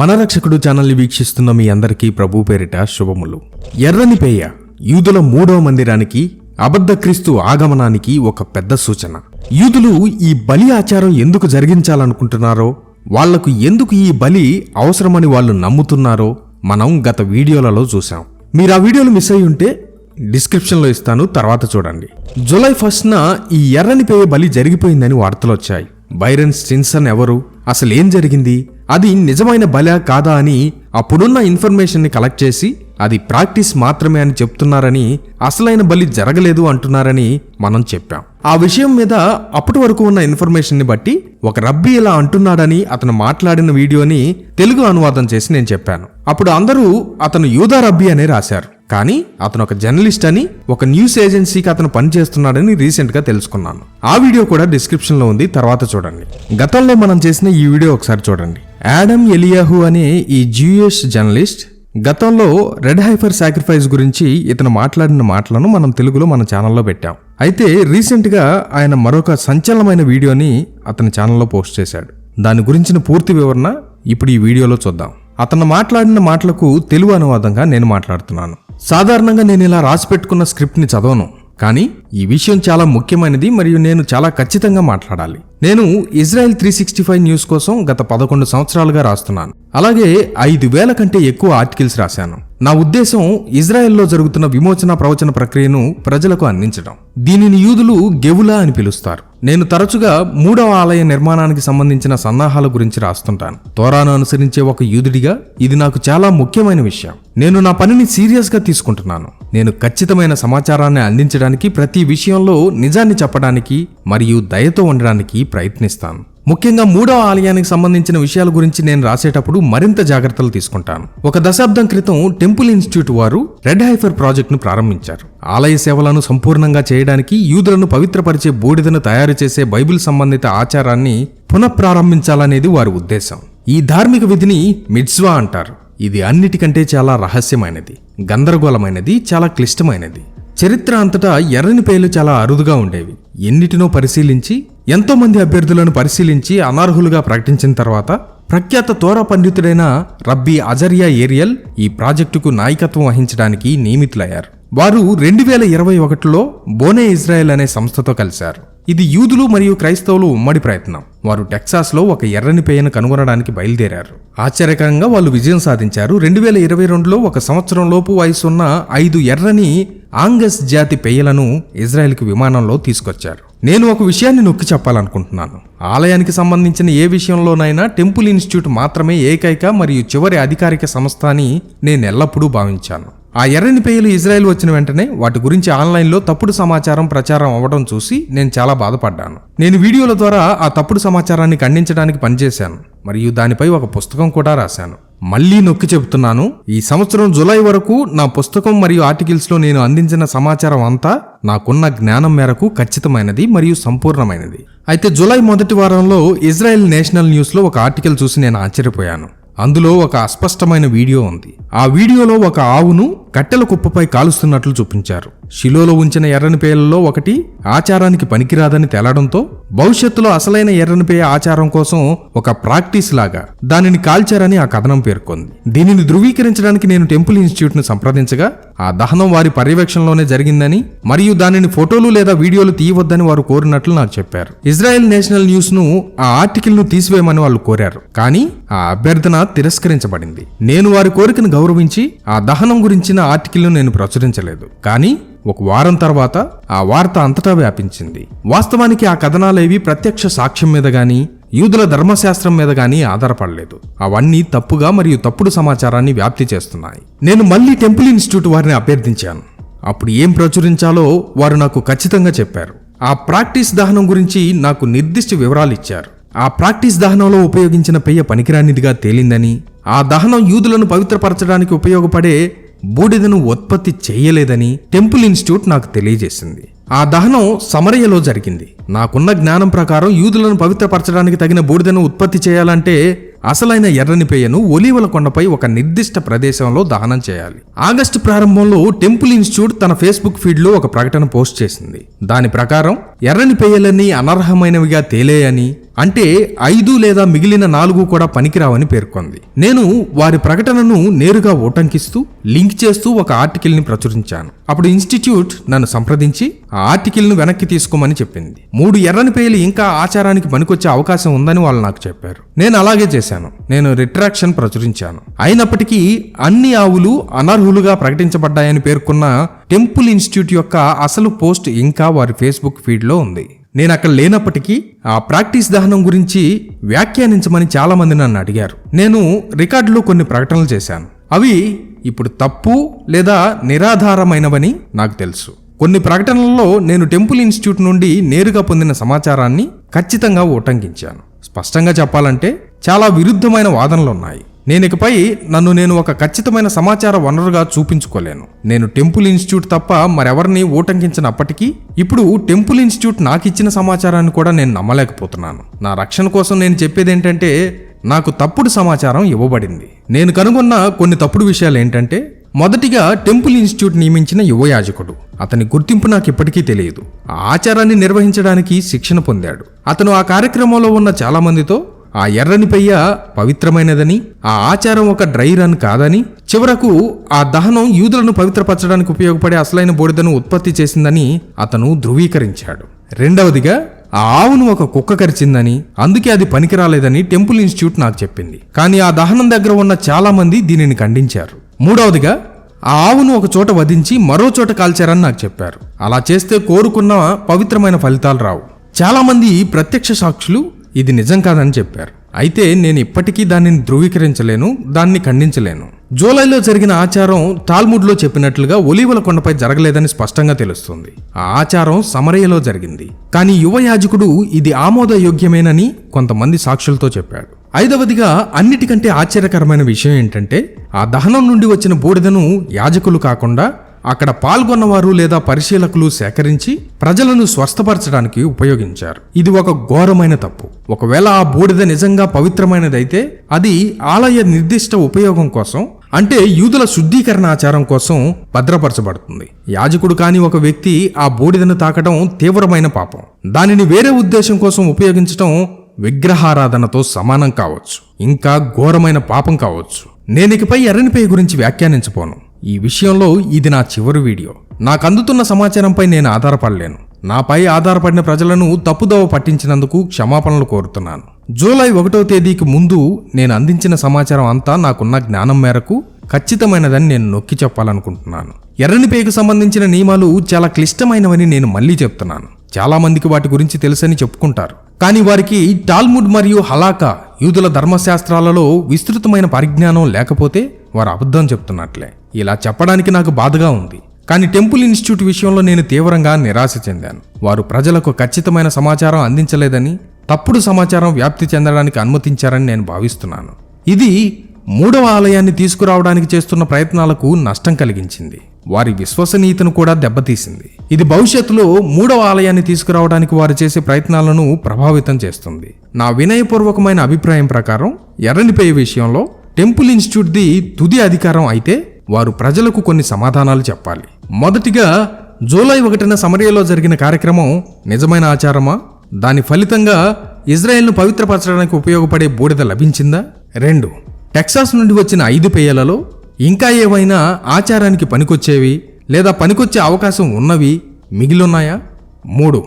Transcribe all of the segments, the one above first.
మన రక్షకుడు ఛానల్ని వీక్షిస్తున్న మీ అందరికీ ప్రభు పేరిట శుభములు. ఎర్రని పేయ యూదుల మూడవ మందిరానికి అబద్ధ క్రీస్తు ఆగమనానికి ఒక పెద్ద సూచన. యూదులు ఈ బలి ఆచారం ఎందుకు జరిగించాలనుకుంటున్నారో వాళ్ళకు ఎందుకు ఈ బలి అవసరమని వాళ్ళు నమ్ముతున్నారో మనం గత వీడియోలలో చూసాం మీరు ఆ వీడియోలు మిస్ అయి ఉంటే డిస్క్రిప్షన్లో ఇస్తాను తర్వాత చూడండి. జూలై ఫస్ట్న ఈ ఎర్రని పేయ బలి జరిగిపోయిందని వార్తలు వచ్చాయి బైరన్ స్టిన్సన్ ఎవరు? అసలు ఏం జరిగింది? అది నిజమైన బల కాదా అని అప్పుడున్న ఇన్ఫర్మేషన్ని కలెక్ట్ చేసి అది ప్రాక్టీస్ మాత్రమే అని చెప్తున్నారని అసలైన బలి జరగలేదు అంటున్నారని మనం చెప్పాం. ఆ విషయం మీద అప్పటి వరకు ఉన్న ఇన్ఫర్మేషన్ని బట్టి ఒక రబ్బీ ఇలా అంటున్నాడని అతను మాట్లాడిన వీడియోని తెలుగు అనువాదం చేసి నేను చెప్పాను. అప్పుడు అందరూ అతను యూదా రబ్బీ అనే రాశారు. కానీ అతను ఒక జర్నలిస్ట్ అని ఒక న్యూస్ ఏజెన్సీకి అతను పనిచేస్తున్నాడని రీసెంట్గా తెలుసుకున్నాను. ఆ వీడియో కూడా డిస్క్రిప్షన్లో ఉంది తర్వాత చూడండి. గతంలో మనం చేసిన ఈ వీడియో ఒకసారి చూడండి. యాడమ్ ఎలియాహు అనే ఈ జ్యూయస్ జర్నలిస్ట్ గతంలో రెడ్ హైఫర్ సాక్రిఫైస్ గురించి ఇతను మాట్లాడిన మాటలను మనం తెలుగులో మన ఛానల్లో పెట్టాం. అయితే రీసెంట్గా ఆయన మరొక సంచలనమైన వీడియోని అతని ఛానల్లో పోస్ట్ చేశాడు. దాని గురించిన పూర్తి వివరణ ఇప్పుడు ఈ వీడియోలో చూద్దాం. అతను మాట్లాడిన మాటలకు తెలుగు అనువాదంగా నేను మాట్లాడుతున్నాను. సాధారణంగా నేను ఇలా రాసి పెట్టుకున్న స్క్రిప్ట్ని చదవను. కానీ ఈ విషయం చాలా ముఖ్యమైనది మరియు నేను చాలా ఖచ్చితంగా మాట్లాడాలి. నేను Israel three sixty five news కోసం గత పదకొండు సంవత్సరాలుగా రాస్తున్నాను. అలాగే ఐదు వేల కంటే ఎక్కువ ఆర్టికల్స్ రాశాను. నా ఉద్దేశం ఇజ్రాయెల్లో జరుగుతున్న విమోచన ప్రవచన ప్రక్రియను ప్రజలకు అందించడం. దీనిని యూదులు గెవులా అని పిలుస్తారు. నేను తరచుగా మూడవ ఆలయ నిర్మాణానికి సంబంధించిన సన్నాహాల గురించి రాస్తుంటాను. తోరాను అనుసరించే ఒక యూదుడిగా ఇది నాకు చాలా ముఖ్యమైన విషయం. నేను నా పనిని సీరియస్గా తీసుకుంటున్నాను. నేను ఖచ్చితమైన సమాచారాన్ని అందించడానికి ప్రతి విషయంలో నిజాన్ని చెప్పడానికి మరియు దయతో ఉండడానికి ప్రయత్నిస్తాను. ముఖ్యంగా మూడవ ఆలయానికి సంబంధించిన విషయాల గురించి నేను రాసేటప్పుడు మరింత జాగ్రత్తలు తీసుకుంటాను. ఒక దశాబ్దం క్రితం టెంపుల్ ఇన్స్టిట్యూట్ వారు రెడ్ హైఫర్ ప్రాజెక్టును ప్రారంభించారు. ఆలయ సేవలను సంపూర్ణంగా చేయడానికి యూదులను పవిత్రపరిచే బూడిదను తయారు చేసే బైబిల్ సంబంధిత ఆచారాన్ని పునఃప్రారంభించాలనేది వారి ఉద్దేశం. ఈ ధార్మిక విధిని మిడ్స్వా అంటారు. ఇది అన్నిటికంటే చాలా రహస్యమైనది గందరగోళమైనది చాలా క్లిష్టమైనది. చరిత్ర అంతటా ఎర్రని పేర్లు చాలా అరుదుగా ఉండేవి. ఎన్నిటినో పరిశీలించి ఎంతోమంది అభ్యర్థులను పరిశీలించి అనర్హులుగా ప్రకటించిన తర్వాత ప్రఖ్యాత తోర పండితుడైన రబ్బీ అజరియా ఏరియల్ ఈ ప్రాజెక్టుకు నాయకత్వం వహించడానికి నియమితులయ్యారు. వారు రెండు వేల ఇరవై ఒకటిలో బోనే ఇజ్రాయెల్ అనే సంస్థతో కలిశారు. ఇది యూదులు మరియు క్రైస్తవులు ఉమ్మడి ప్రయత్నం. వారు టెక్సాస్లో ఒక ఎర్రని పేయను కనుగొనడానికి బయలుదేరారు. ఆశ్చర్యకరంగా వాళ్ళు విజయం సాధించారు. రెండు వేల ఇరవై రెండులో ఒక సంవత్సరం లోపు వయసున్న ఐదు ఎర్రని ఆంగస్ జాతి పేయలను ఇజ్రాయెల్కి విమానంలో తీసుకొచ్చారు. నేను ఒక విషయాన్ని నొక్కి చెప్పాలనుకుంటున్నాను. ఆలయానికి సంబంధించిన ఏ విషయంలోనైనా టెంపుల్ ఇన్స్టిట్యూట్ మాత్రమే ఏకైక మరియు చివరి అధికారిక సంస్థ అని నేను ఎల్లప్పుడూ భావించాను. ఆ ఎర్రని పేయలు ఇజ్రాయెల్ వచ్చిన వెంటనే వాటి గురించి ఆన్లైన్లో తప్పుడు సమాచారం ప్రచారం అవ్వడం చూసి నేను చాలా బాధపడ్డాను. నేను వీడియోల ద్వారా ఆ తప్పుడు సమాచారాన్ని ఖండించడానికి పనిచేశాను. మరియు దానిపై ఒక పుస్తకం కూడా రాశాను. మళ్ళీ నొక్కి చెబుతున్నాను. ఈ సంవత్సరం జులై వరకు నా పుస్తకం మరియు ఆర్టికల్స్లో నేను అందించిన సమాచారం అంతా నాకున్న జ్ఞానం మేరకు ఖచ్చితమైనది మరియు సంపూర్ణమైనది. అయితే జులై మొదటి వారంలో ఇజ్రాయెల్ నేషనల్ న్యూస్లో ఒక ఆర్టికల్ చూసి నేను ఆశ్చర్యపోయాను. అందులో ఒక అస్పష్టమైన వీడియో ఉంది. ఆ వీడియోలో ఒక ఆవును కట్టెల కుప్పపై కాలుస్తున్నట్లు చూపించారు. శిలోలో ఉంచిన ఎర్రని పేయలలో ఒకటి ఆచారానికి పనికిరాదని తేలడంతో భవిష్యత్తులో అసలైన ఎర్రని పేయ ఆచారం కోసం ఒక ప్రాక్టీస్ లాగా దానిని కాల్చారని ఆ కథనం పేర్కొంది. దీనిని ధృవీకరించడానికి నేను టెంపుల్ ఇన్స్టిట్యూట్ను సంప్రదించగా ఆ దహనం వారి పర్యవేక్షణలోనే జరిగిందని మరియు దానిని ఫోటోలు లేదా వీడియోలు తీయవద్దని వారు కోరినట్లు నాకు చెప్పారు. ఇజ్రాయెల్ నేషనల్ న్యూస్ను ఆ ఆర్టికల్ను తీసివేయమని వాళ్ళు కోరారు. కానీ ఆ అభ్యర్థన తిరస్కరించబడింది. నేను వారి కోరికను గౌరవించి ఆ దహనం గురించిన ఆర్టికల్ను నేను ప్రచురించలేదు. కానీ ఒక వారం తర్వాత ఆ వార్త అంతటా వ్యాపించింది. వాస్తవానికి ఆ కథనాలేవి ప్రత్యక్ష సాక్ష్యం మీద గాని యూదుల ధర్మశాస్త్రం మీద కానీ ఆధారపడలేదు. అవన్నీ తప్పుగా మరియు తప్పుడు సమాచారాన్ని వ్యాప్తి చేస్తున్నాయి. నేను మళ్ళీ టెంపుల్ ఇన్స్టిట్యూట్ వారిని అభ్యర్థించాను. అప్పుడు ఏం ప్రచురించాలో వారు నాకు ఖచ్చితంగా చెప్పారు. ఆ ప్రాక్టీస్ దహనం గురించి నాకు నిర్దిష్ట వివరాలు ఇచ్చారు. ఆ ప్రాక్టీస్ దహనంలో ఉపయోగించిన పెయ్య పనికిరానిదిగా తేలిందని ఆ దహనం యూదులను పవిత్రపరచడానికి ఉపయోగపడే బూడిదను ఉత్పత్తి చేయలేదని టెంపుల్ ఇన్స్టిట్యూట్ నాకు తెలియజేసింది. ఆ దహనం సమరయ్యలో జరిగింది. నాకున్న జ్ఞానం ప్రకారం యూదులను పవిత్రపరచడానికి తగిన బూడిదను ఉత్పత్తి చేయాలంటే అసలైన ఎర్రని పేయను ఒలీవల కొండపై ఒక నిర్దిష్ట ప్రదేశంలో దహనం చేయాలి. ఆగస్టు ప్రారంభంలో టెంపుల్ ఇన్స్టిట్యూట్ తన ఫేస్బుక్ ఫీడ్లో ఒక ప్రకటన పోస్ట్ చేసింది. దాని ప్రకారం ఎర్రని పేయలన్నీ అనర్హమైనవిగా తేలేయని అంటే ఐదు లేదా మిగిలిన నాలుగు కూడా పనికిరావని పేర్కొంది. నేను వారి ప్రకటనను నేరుగా ఓటంకిస్తూ లింక్ చేస్తూ ఒక ఆర్టికల్ని ప్రచురించాను. అప్పుడు ఇన్స్టిట్యూట్ నన్ను సంప్రదించి ఆ ఆర్టికల్ను వెనక్కి తీసుకోమని చెప్పింది. మూడు ఎర్రని పేయలు ఇంకా ఆచారానికి పనికొచ్చే అవకాశం ఉందని వాళ్ళు నాకు చెప్పారు. నేను అలాగే చేశాను. నేను రిట్రాక్షన్ ప్రచురించాను. అయినప్పటికీ అన్ని ఆవులు అనర్హులుగా ప్రకటించబడ్డాయని పేర్కొన్న టెంపుల్ ఇన్స్టిట్యూట్ యొక్క అసలు పోస్ట్ ఇంకా వారి ఫేస్బుక్ ఫీడ్లో ఉంది. నేను అక్కడ లేనప్పటికీ ఆ ప్రాక్టీస్ దహనం గురించి వ్యాఖ్యానించమని చాలా మంది నన్ను అడిగారు. నేను రికార్డులో కొన్ని ప్రకటనలు చేశాను. అవి ఇప్పుడు తప్పు లేదా నిరాధారమైనవని నాకు తెలుసు. కొన్ని ప్రకటనలలో నేను టెంపుల్ ఇన్స్టిట్యూట్ నుండి నేరుగా పొందిన సమాచారాన్ని ఖచ్చితంగా ఉటంకించాను. స్పష్టంగా చెప్పాలంటే చాలా విరుద్ధమైన వాదనలు ఉన్నాయి నేను ఇకపై నన్ను నేను ఒక ఖచ్చితమైన సమాచార వనరుగా చూపించుకోలేను. నేను టెంపుల్ ఇన్స్టిట్యూట్ తప్ప మరెవరిని ఊటంకించినప్పటికీ ఇప్పుడు టెంపుల్ ఇన్స్టిట్యూట్ నాకు ఇచ్చిన సమాచారాన్ని కూడా నేను నమ్మలేకపోతున్నాను. నా రక్షణ కోసం నేను చెప్పేది ఏంటంటే నాకు తప్పుడు సమాచారం ఇవ్వబడింది. నేను కనుగొన్న కొన్ని తప్పుడు విషయాలు ఏంటంటే మొదటిగా టెంపుల్ ఇన్స్టిట్యూట్ నియమించిన యువ యాజకుడు. అతని గుర్తింపు నాకు ఇప్పటికీ తెలియదు. ఆ ఆచారాన్ని నిర్వహించడానికి శిక్షణ పొందాడు. అతను ఆ కార్యక్రమంలో ఉన్న చాలా మందితో ఆ ఎర్రని పెయ్య పవిత్రమైనదని ఆ ఆచారం ఒక డ్రై రన్ కాదని చివరకు ఆ దహనం యూదులను పవిత్రపరచడానికి ఉపయోగపడే అసలైన బూడిదను ఉత్పత్తి చేసిందని అతను ధృవీకరించాడు. రెండవదిగా ఆ ఆవును ఒక కుక్క కరిచిందని అందుకే అది పనికిరాలేదని టెంపుల్ ఇన్స్టిట్యూట్ నాకు చెప్పింది. కానీ ఆ దహనం దగ్గర ఉన్న చాలా మంది దీనిని ఖండించారు. మూడవదిగా ఆ ఆవును ఒక చోట వధించి మరో చోట కాల్చారని నాకు చెప్పారు. అలా చేస్తే కోరుకున్న పవిత్రమైన ఫలితాలు రావు. చాలా మంది ప్రత్యక్ష సాక్షులు ఇది నిజం కాదని చెప్పారు. అయితే నేను ఇప్పటికీ దానిని ధృవీకరించలేను దాన్ని ఖండించలేను. జూలైలో జరిగిన ఆచారం టాల్ముడ్లో చెప్పినట్లుగా ఒలీవల కొండపై జరగలేదని స్పష్టంగా తెలుస్తుంది. ఆ ఆచారం సమరయ్యలో జరిగింది. కానీ యువ యాజకుడు ఇది ఆమోదయోగ్యమేనని కొంతమంది సాక్షులతో చెప్పాడు. ఐదవదిగా అన్నిటికంటే ఆశ్చర్యకరమైన విషయం ఏంటంటే ఆ దహనం నుండి వచ్చిన బూడిదను యాజకులు కాకుండా అక్కడ పాల్గొన్నవారు లేదా పరిశీలకులు సేకరించి ప్రజలను స్వస్థపరచడానికి ఉపయోగించారు. ఇది ఒక ఘోరమైన తప్పు. ఒకవేళ ఆ బూడిద నిజంగా పవిత్రమైనదైతే అది ఆలయ నిర్దిష్ట ఉపయోగం కోసం అంటే యూదుల శుద్ధీకరణ ఆచారం కోసం భద్రపరచబడుతుంది. యాజకుడు కాని ఒక వ్యక్తి ఆ బూడిదను తాకడం తీవ్రమైన పాపం. దానిని వేరే ఉద్దేశం కోసం ఉపయోగించడం విగ్రహారాధనతో సమానం కావచ్చు. ఇంకా ఘోరమైన పాపం కావచ్చు. నేనికపై ఎర్రనిపై గురించి వ్యాఖ్యానించపోను ఈ విషయంలో ఇది నా చివరి వీడియో. నాకు అందుతున్న సమాచారంపై నేను ఆధారపడలేను. నాపై ఆధారపడిన ప్రజలను తప్పుదోవ పట్టించినందుకు క్షమాపణలు కోరుతున్నాను. జూలై ఒకటో తేదీకి ముందు నేను అందించిన సమాచారం అంతా నాకున్న జ్ఞానం మేరకు ఖచ్చితమైనదని నేను నొక్కి చెప్పాలనుకుంటున్నాను. ఎర్రని పేకు సంబంధించిన నియమాలు చాలా క్లిష్టమైనవని నేను మళ్ళీ చెప్తున్నాను. చాలామందికి వాటి గురించి తెలుసని చెప్పుకుంటారు. కానీ వారికి టాల్ముడ్ మరియు హలాకా యూదుల ధర్మశాస్త్రాలలో విస్తృతమైన పరిజ్ఞానం లేకపోతే వారు అబద్ధం చెప్తున్నట్లే. ఇలా చెప్పడానికి నాకు బాధగా ఉంది. కానీ టెంపుల్ ఇన్స్టిట్యూట్ విషయంలో నేను తీవ్రంగా నిరాశ చెందాను. వారు ప్రజలకు ఖచ్చితమైన సమాచారం అందించలేదని తప్పుడు సమాచారం వ్యాప్తి చెందడానికి అనుమతించారని నేను భావిస్తున్నాను. ఇది మూడవ ఆలయాన్ని తీసుకురావడానికి చేస్తున్న ప్రయత్నాలకు నష్టం కలిగించింది. వారి విశ్వసనీయతను కూడా దెబ్బతీసింది. ఇది భవిష్యత్తులో మూడవ ఆలయాన్ని తీసుకురావడానికి వారు చేసే ప్రయత్నాలను ప్రభావితం చేస్తుంది. నా వినయపూర్వకమైన అభిప్రాయం ప్రకారం ఎర్రనిపై విషయంలో టెంపుల్ ఇన్స్టిట్యూట్ది తుది అధికారం అయితే వారు ప్రజలకు కొన్ని సమాధానాలు చెప్పాలి. మొదటిగా జూలై ఒకటిన సమరియలో జరిగిన కార్యక్రమం నిజమైన ఆచారమా? దాని ఫలితంగా ఇజ్రాయెల్ను పవిత్రపరచడానికి ఉపయోగపడే బూడిద లభించిందా? రెండు టెక్సాస్ నుండి వచ్చిన ఐదు పేయలలో ఇంకా ఏవైనా ఆచారానికి పనికొచ్చేవి లేదా పనికొచ్చే అవకాశం ఉన్నవి మిగిలిన్నాయా? మూడు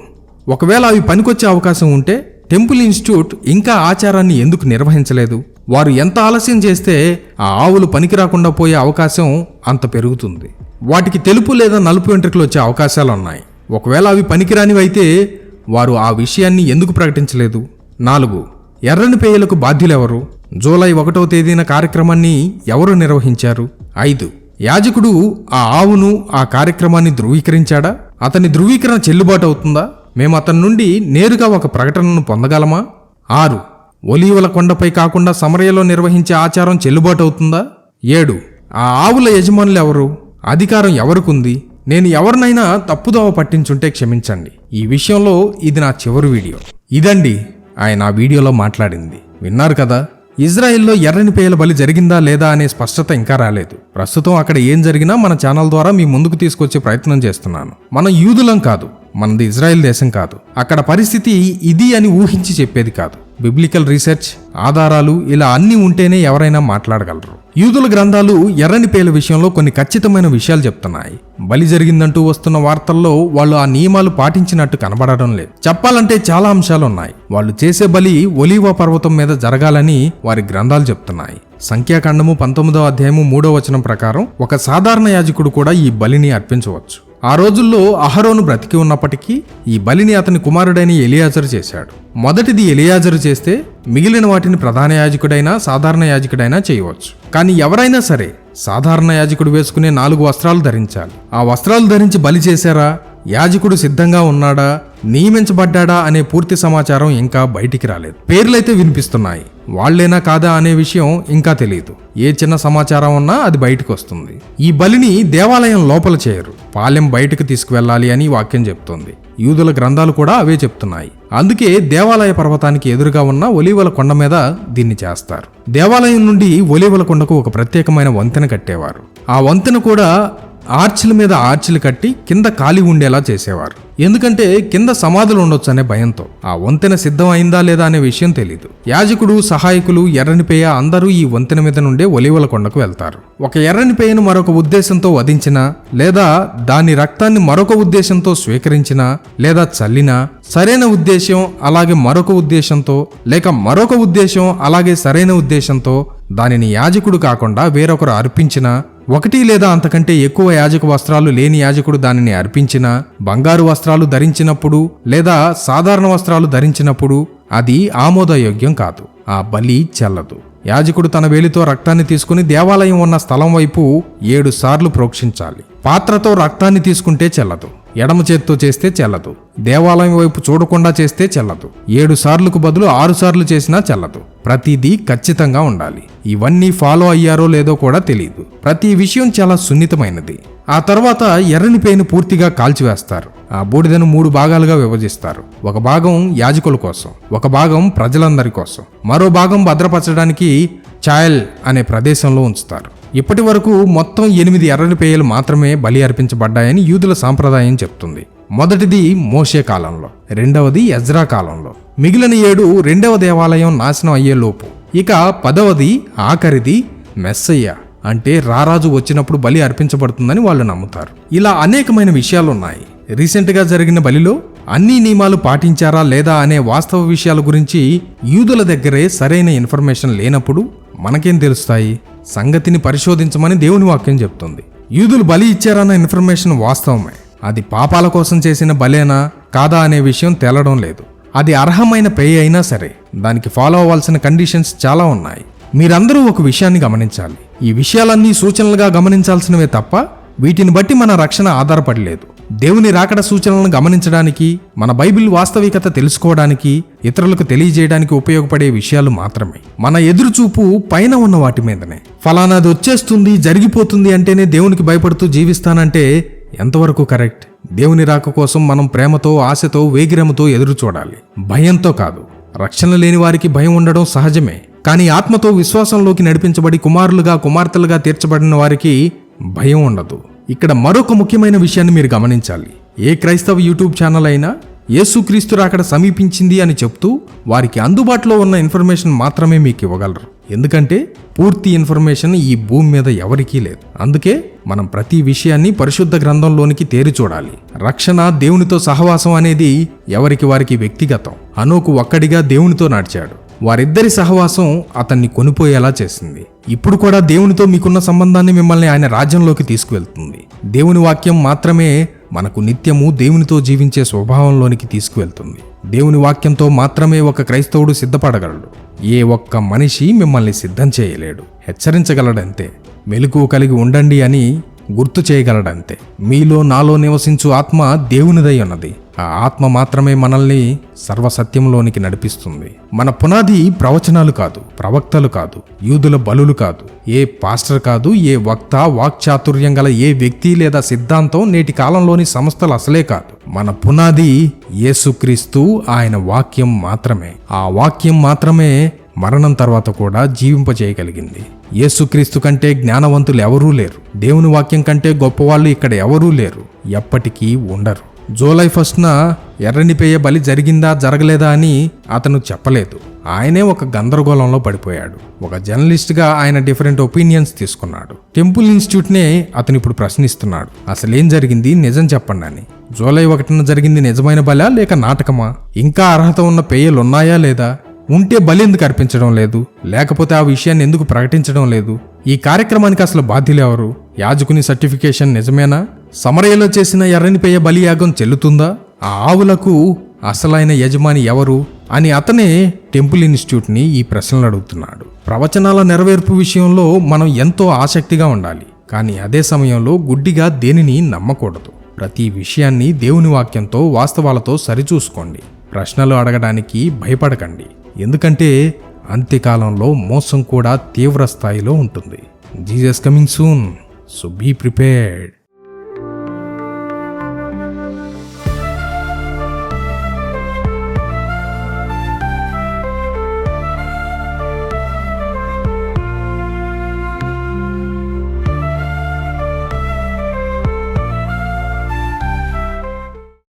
ఒకవేళ అవి పనికొచ్చే అవకాశం ఉంటే టెంపుల్ ఇన్స్టిట్యూట్ ఇంకా ఆచారాన్ని ఎందుకు నిర్వహించలేదు? వారు ఎంత ఆలస్యం చేస్తే ఆ ఆవులు పనికి రాకుండా పోయే అవకాశం అంత పెరుగుతుంది. వాటికి తెలుపు లేదా నలుపు వెంట్రుకలు వచ్చే అవకాశాలు ఉన్నాయి. ఒకవేళ అవి పనికిరానివైతే వారు ఆ విషయాన్ని ఎందుకు ప్రకటించలేదు? నాలుగు ఎర్రని పేయలకు బాధ్యులెవరు? జూలై ఒకటో తేదీన కార్యక్రమాన్ని ఎవరు నిర్వహించారు? ఐదు యాజకుడు ఆ ఆవును ఆ కార్యక్రమాన్ని ధృవీకరించాడా? అతని ధృవీకరణ చెల్లుబాటు అవుతుందా? మేము అతని నుండి నేరుగా ఒక ప్రకటనను పొందగలమా? ఆరు ఒలీవల కొండపై కాకుండా సమరయలో నిర్వహించే ఆచారం చెల్లుబాటు అవుతుందా ఏడు. ఆ ఆవుల యజమానులు ఎవరు? అధికారం ఎవరికుంది? నేను ఎవరినైనా తప్పుదోవ పట్టించుంటే క్షమించండి. ఈ విషయంలో ఇది నా చివరి వీడియో. ఇదండి ఆయన ఆ వీడియోలో మాట్లాడింది. విన్నారు కదా? ఇజ్రాయెల్లో ఎర్రని పేయల బలి జరిగిందా లేదా అనే స్పష్టత ఇంకా రాలేదు. ప్రస్తుతం అక్కడ ఏం జరిగినా మన ఛానల్ ద్వారా మీ ముందుకు తీసుకొచ్చే ప్రయత్నం చేస్తున్నాను. మనం యూదులం కాదు. మనది ఇజ్రాయెల్ దేశం కాదు. అక్కడ పరిస్థితి ఇది అని ఊహించి చెప్పేది కాదు. బిబ్లికల్ రీసెర్చ్ ఆధారాలు ఇలా అన్నీ ఉంటేనే ఎవరైనా మాట్లాడగలరు. యూదుల గ్రంథాలు ఎర్రని పేల విషయంలో కొన్ని ఖచ్చితమైన విషయాలు చెప్తున్నాయి. బలి జరిగిందంటూ వస్తున్న వార్తల్లో వాళ్ళు ఆ నియమాలు పాటించినట్టు కనబడడం లేదు. చెప్పాలంటే చాలా అంశాలు ఉన్నాయి వాళ్ళు చేసే బలి ఒలీవా పర్వతం మీద జరగాలని వారి గ్రంథాలు చెప్తున్నాయి. సంఖ్యాకాండము పంతొమ్మిదో అధ్యాయము మూడో వచనం ప్రకారం ఒక సాధారణ యాజకుడు కూడా ఈ బలిని అర్పించవచ్చు. ఆ రోజుల్లో అహరోను బ్రతికి ఉన్నప్పటికీ ఈ బలిని అతని కుమారుడైన ఎలియాజరు చేశాడు. మొదటిది ఎలియాజరు చేస్తే మిగిలిన వాటిని ప్రధాన యాజకుడైనా సాధారణ యాజకుడైనా చేయవచ్చు. కానీ ఎవరైనా సరే సాధారణ యాజకుడు వేసుకునే నాలుగు వస్త్రాలు ధరించాలి. ఆ వస్త్రాలు ధరించి బలి చేశారా? యాజకుడు సిద్ధంగా ఉన్నాడా? నియమించబడ్డా అనే పూర్తి సమాచారం ఇంకా బయటికి రాలేదు. పేర్లైతే వినిపిస్తున్నాయి. వాళ్ళేనా కాదా అనే విషయం ఇంకా తెలియదు ఏ చిన్న సమాచారం ఉన్నా అది బయటకు వస్తుంది. ఈ బలిని దేవాలయం లోపల చేయరు పాలెం బయటకు తీసుకువెళ్ళాలి అని వాక్యం చెప్తోంది. యూదుల గ్రంథాలు కూడా అవే చెప్తున్నాయి. అందుకే దేవాలయ పర్వతానికి ఎదురుగా ఉన్న ఒలీవల కొండ మీద దీన్ని చేస్తారు. దేవాలయం నుండి ఒలీవల కొండకు ఒక ప్రత్యేకమైన వంతెన కట్టేవారు. ఆ వంతెన కూడా ఆర్చిల మీద ఆర్చిలు కట్టి కింద ఖాళీ ఉండేలా చేసేవారు. ఎందుకంటే కింద సమాధులు ఉండొచ్చు అనే భయంతో. ఆ వంతెన సిద్ధం అయిందా లేదా అనే విషయం తెలియదు యాజకుడు సహాయకులు ఎర్రనిపేయ అందరూ ఈ వంతెన మీద నుండే ఒలివల కొండకు వెళ్తారు. ఒక ఎర్రనిపేయను మరొక ఉద్దేశంతో వధించినా లేదా దాని రక్తాన్ని మరొక ఉద్దేశంతో స్వీకరించినా లేదా చల్లినా సరైన ఉద్దేశం అలాగే మరొక ఉద్దేశంతో లేక మరొక ఉద్దేశం అలాగే సరైన ఉద్దేశంతో దానిని యాజకుడు కాకుండా వేరొకరు అర్పించినా ఒకటి లేదా అంతకంటే ఎక్కువ యాజక వస్త్రాలు లేని యాజకుడు దానిని అర్పించినా బంగారు వస్త్రాలు ధరించినప్పుడు లేదా సాధారణ వస్త్రాలు ధరించినప్పుడు అది ఆమోదయోగ్యం కాదు. ఆ బలి చెల్లదు. యాజకుడు తన వేలితో రక్తాన్ని తీసుకుని దేవాలయం ఉన్న స్థలం వైపు ఏడు సార్లు ప్రోక్షించాలి. పాత్రతో రక్తాన్ని తీసుకుంటే చెల్లదు. ఎడమ చేత్తో చేస్తే చెల్లదు. దేవాలయం వైపు చూడకుండా చేస్తే చెల్లదు. ఏడు సార్లకు బదులు ఆరు సార్లు చేసినా చెల్లదు. ప్రతిదీ ఖచ్చితంగా ఉండాలి. ఇవన్నీ ఫాలో అయ్యారో లేదో కూడా తెలియదు ప్రతి విషయం చాలా సున్నితమైనది. ఆ తర్వాత ఎర్రని పేను పూర్తిగా కాల్చివేస్తారు. ఆ బూడిదను మూడు భాగాలుగా విభజిస్తారు. ఒక భాగం యాజకుల కోసం ఒక భాగం ప్రజలందరి కోసం. మరో భాగం భద్రపరచడానికి చాయల్ అనే ప్రదేశంలో ఉంచుతారు. ఇప్పటి వరకు మొత్తం ఎనిమిది ఎర్రని పేయలు మాత్రమే బలి అర్పించబడ్డాయని యూదుల సాంప్రదాయం చెప్తుంది. మొదటిది మోషే కాలంలో రెండవది ఎజ్రా కాలంలో. మిగిలిన ఏడు రెండవ దేవాలయం నాశనం అయ్యే లోపు. ఇక పదవది ఆఖరిది మెస్సయ్య అంటే రారాజు వచ్చినప్పుడు బలి అర్పించబడుతుందని వాళ్ళు నమ్ముతారు. ఇలా అనేకమైన విషయాలున్నాయి. రీసెంట్గా జరిగిన బలిలో అన్ని నియమాలు పాటించారా లేదా అనే వాస్తవ విషయాల గురించి యూదుల దగ్గరే సరైన ఇన్ఫర్మేషన్ లేనప్పుడు మనకేం తెలుస్తాయి? సంగతిని పరిశోధించమని దేవుని వాక్యం చెప్తుంది. యూదులు బలి ఇచ్చారన్న ఇన్ఫర్మేషన్ వాస్తవమే. అది పాపాల కోసం చేసిన బలేనా? కాదా అనే విషయం తేలడం లేదు. అది అర్హమైన పే అయినా సరే దానికి ఫాలో అవ్వాల్సిన కండిషన్స్ చాలా ఉన్నాయి. మీరందరూ ఒక విషయాన్ని గమనించాలి. ఈ విషయాలన్నీ సూచనలుగా గమనించాల్సినవే తప్ప వీటిని బట్టి మన రక్షణ ఆధారపడలేదు. దేవుని రాకడ సూచనలను గమనించడానికి మన బైబిల్ వాస్తవికత తెలుసుకోవడానికి ఇతరులకు తెలియజేయడానికి ఉపయోగపడే విషయాలు మాత్రమే. మన ఎదురుచూపు పైన ఉన్న వాటి మీదనే. ఫలానాది వచ్చేస్తుంది జరిగిపోతుంది అంటేనే దేవునికి భయపడుతూ జీవిస్తానంటే ఎంతవరకు కరెక్ట్? దేవుని రాక కోసం మనం ప్రేమతో ఆశతో వేగిరముతో ఎదురు చూడాలి భయంతో కాదు. రక్షణ లేని వారికి భయం ఉండడం సహజమే. కానీ ఆత్మతో విశ్వాసంలోకి నడిపించబడి కుమారులుగా కుమార్తెలుగా తీర్చబడిన వారికి భయం ఉండదు. ఇక్కడ మరొక ముఖ్యమైన విషయాన్ని మీరు గమనించాలి. ఏ క్రైస్తవ యూట్యూబ్ ఛానల్ అయినా యేసుక్రీస్తు రాకడ సమీపించింది అని చెప్తూ వారికి అందుబాటులో ఉన్న ఇన్ఫర్మేషన్ మాత్రమే మీకు ఇవ్వగలరు. ఎందుకంటే పూర్తి ఇన్ఫర్మేషన్ ఈ భూమి మీద ఎవరికీ లేదు. అందుకే మనం ప్రతి విషయాన్ని పరిశుద్ధ గ్రంథంలోనికి తేరి చూడాలి. రక్షణ దేవునితో సహవాసం అనేది ఎవరికి వారికి వ్యక్తిగతం. అనోకు ఒక్కడిగా దేవునితో నడిచాడు. వారిద్దరి సహవాసం అతన్ని కొనిపోయేలా చేసింది. ఇప్పుడు కూడా దేవునితో మీకున్న సంబంధాన్ని మిమ్మల్ని ఆయన రాజ్యంలోకి తీసుకువెళ్తుంది. దేవుని వాక్యం మాత్రమే మనకు నిత్యము దేవునితో జీవించే స్వభావంలోనికి తీసుకువెళ్తుంది. దేవుని వాక్యంతో మాత్రమే ఒక క్రైస్తవుడు సిద్ధపడగలడు. ఏ ఒక్క మనిషి మిమ్మల్ని సిద్ధం చేయలేడు. హెచ్చరించగలడంతే. మెలకు కలిగి ఉండండి అని గుర్తు చేయగలడంతే. మీలో నాలో నివసించు ఆత్మ దేవునిదై ఉన్నది. ఆ ఆత్మ మాత్రమే మనల్ని సర్వసత్యంలోనికి నడిపిస్తుంది. మన పునాది ప్రవచనాలు కాదు ప్రవక్తలు కాదు యూదుల బలులు కాదు. ఏ పాస్టర్ కాదు ఏ వక్త వాక్చాతుర్యం గల ఏ వ్యక్తి లేదా సిద్ధాంతం నేటి కాలంలోని సంస్థలు అసలే కాదు. మన పునాది యేసుక్రీస్తు ఆయన వాక్యం మాత్రమే. ఆ వాక్యం మాత్రమే మరణం తర్వాత కూడా జీవింపజేయగలిగింది. యేసుక్రీస్తు కంటే జ్ఞానవంతులు ఎవరూ లేరు. దేవుని వాక్యం కంటే గొప్పవాళ్ళు ఇక్కడ ఎవరూ లేరు. ఎప్పటికీ ఉండరు. జూలై ఫస్ట్న ఎర్రనిపేయ బలి జరిగిందా జరగలేదా అని అతను చెప్పలేదు. ఆయనే ఒక గందరగోళంలో పడిపోయాడు. ఒక జర్నలిస్ట్గా ఆయన డిఫరెంట్ ఒపీనియన్స్ తీసుకున్నాడు. టెంపుల్ ఇన్స్టిట్యూట్నే అతను ఇప్పుడు ప్రశ్నిస్తున్నాడు. అసలేం జరిగింది? నిజం చెప్పండి అని. జూలై ఒకటిన జరిగింది నిజమైన బలా లేక నాటకమా? ఇంకా అర్హత ఉన్న పేయలు ఉన్నాయా లేదా? ఉంటే బలెందుకు అర్పించడం లేదు? లేకపోతే ఆ విషయాన్ని ఎందుకు ప్రకటించడం లేదు? ఈ కార్యక్రమానికి అసలు బాధ్యులు ఎవరు? యాజకుని సర్టిఫికేషన్ నిజమేనా? సమరయ్యలో చేసిన ఎర్రనిపేయ బలియాగం చెల్లుతుందా? ఆ ఆవులకు అసలైన యజమాని ఎవరు? అని అతనే టెంపుల్ ఇన్స్టిట్యూట్ని ఈ ప్రశ్నలు అడుగుతున్నాడు. ప్రవచనాల నెరవేర్పు విషయంలో మనం ఎంతో ఆసక్తిగా ఉండాలి. కానీ అదే సమయంలో గుడ్డిగా దేనిని నమ్మకూడదు. ప్రతి విషయాన్ని దేవుని వాక్యంతో వాస్తవాలతో సరిచూసుకోండి. ప్రశ్నలు అడగడానికి భయపడకండి. ఎందుకంటే అంత్యకాలంలో మోసం కూడా తీవ్ర స్థాయిలో ఉంటుంది. Jesus coming soon so be prepared